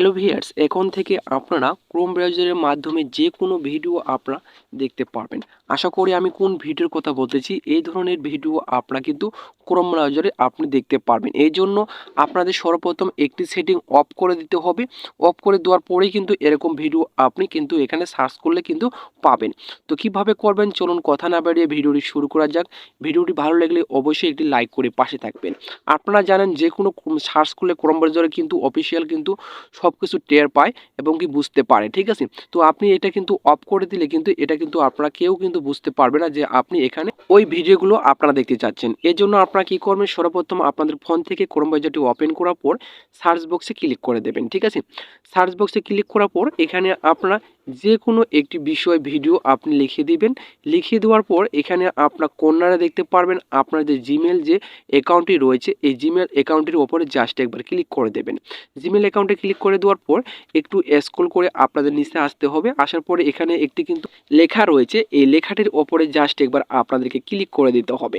Hello viewers এখন থেকে আপনারা ক্রোম ব্রাউজারের মাধ্যমে যে কোনো ভিডিও আপনারা দেখতে পারবেন। আশা করি আমি কোন ভিডিওর কথা বলতেছি, এই ধরনের ভিডিও আপনারা কিন্তু ক্রোম ব্রাউজারে আপনি দেখতে পারবেন। এই জন্য আপনাদের সর্বপ্রথম একটি সেটিং অফ করে দিতে হবে। অফ করে দেওয়ার পরেই কিন্তু এরকম ভিডিও আপনি কিন্তু এখানে সার্চ করলে কিন্তু পাবেন। তো কীভাবে করবেন? চলুন কথা না বাড়িয়ে ভিডিওটি শুরু করা যাক। ভিডিওটি ভালো লাগলে অবশ্যই একটি লাইক করে পাশে থাকবেন। আপনারা জানেন যে কোনো সার্চ করলে ক্রোম ব্রাউজারে কিন্তু অফিসিয়াল কিন্তু সব কিছু টের পায় এবং কি বুঝতে পারে, ঠিক আছে? তো আপনি এটা কিন্তু অফ করে দিলে কিন্তু এটা কিন্তু আপনারা কেউ কিন্তু বুঝতে পারবে না যে আপনি এখানে ওই ভিডিওগুলো আপনারা দেখতে চাচ্ছেন। এর জন্য আপনারা কী করবেন? সর্বপ্রথম আপনাদের ফোন থেকে ক্রোম ব্রাউজারটি ওপেন করার পর সার্চ বক্সে ক্লিক করে দেবেন, ঠিক আছে? সার্চ বক্সে ক্লিক করার পর এখানে আপনারা যে কোনো একটি বিষয় ভিডিও আপনি লিখে দিবেন। লিখে দেওয়ার পর এখানে আপনার কর্নারে দেখতে পারবেন আপনার যে জিমেল যে অ্যাকাউন্টটি রয়েছে, এই জিমেল অ্যাকাউন্টের ওপরে জাস্ট একবার ক্লিক করে দেবেন। জিমেল অ্যাকাউন্টে ক্লিক করে দেওয়ার পর একটু স্ক্রল করে আপনাদের নিচে আসতে হবে। আসার পরে এখানে একটি কিন্তু লেখা রয়েছে, এই লেখাটির ওপরে জাস্ট একবার আপনাদেরকে ক্লিক করে দিতে হবে।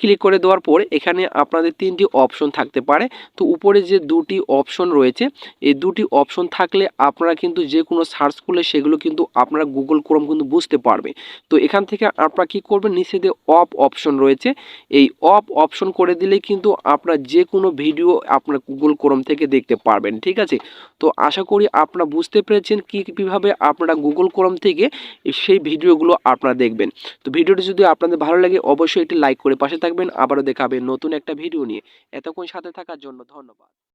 ক্লিক করে দেওয়ার পর এখানে আপনাদের তিনটি অপশন থাকতে পারে। তো উপরে যে দুটি অপশন রয়েছে, এই দুটি অপশন থাকলে আপনারা কিন্তু যে কোনো সার্চ করলে সেগুলো কিন্তু আপনারা গুগল ক্রোম কিন্তু বুঝতে পারবে। তো এখান থেকে আপনারা কি করবেন? নিচে যে অফ অপশন রয়েছে, এই অফ অপশন করে দিলে কিন্তু আপনারা যে কোনো ভিডিও আপনার গুগল ক্রোম থেকে দেখতে পারবেন, ঠিক আছে? তো আশা করি আপনারা বুঝতে পেরেছেন কি, কীভাবে আপনারা গুগল ক্রোম থেকে সেই ভিডিওগুলো আপনারা দেখবেন। তো ভিডিওটি যদি আপনাদের ভালো লাগে, অবশ্যই একটি লাইক করে পাশে থাকবেন। আবারও দেখাবে নতুন একটা ভিডিও নিয়ে। এতক্ষণ সাথে থাকার জন্য ধন্যবাদ।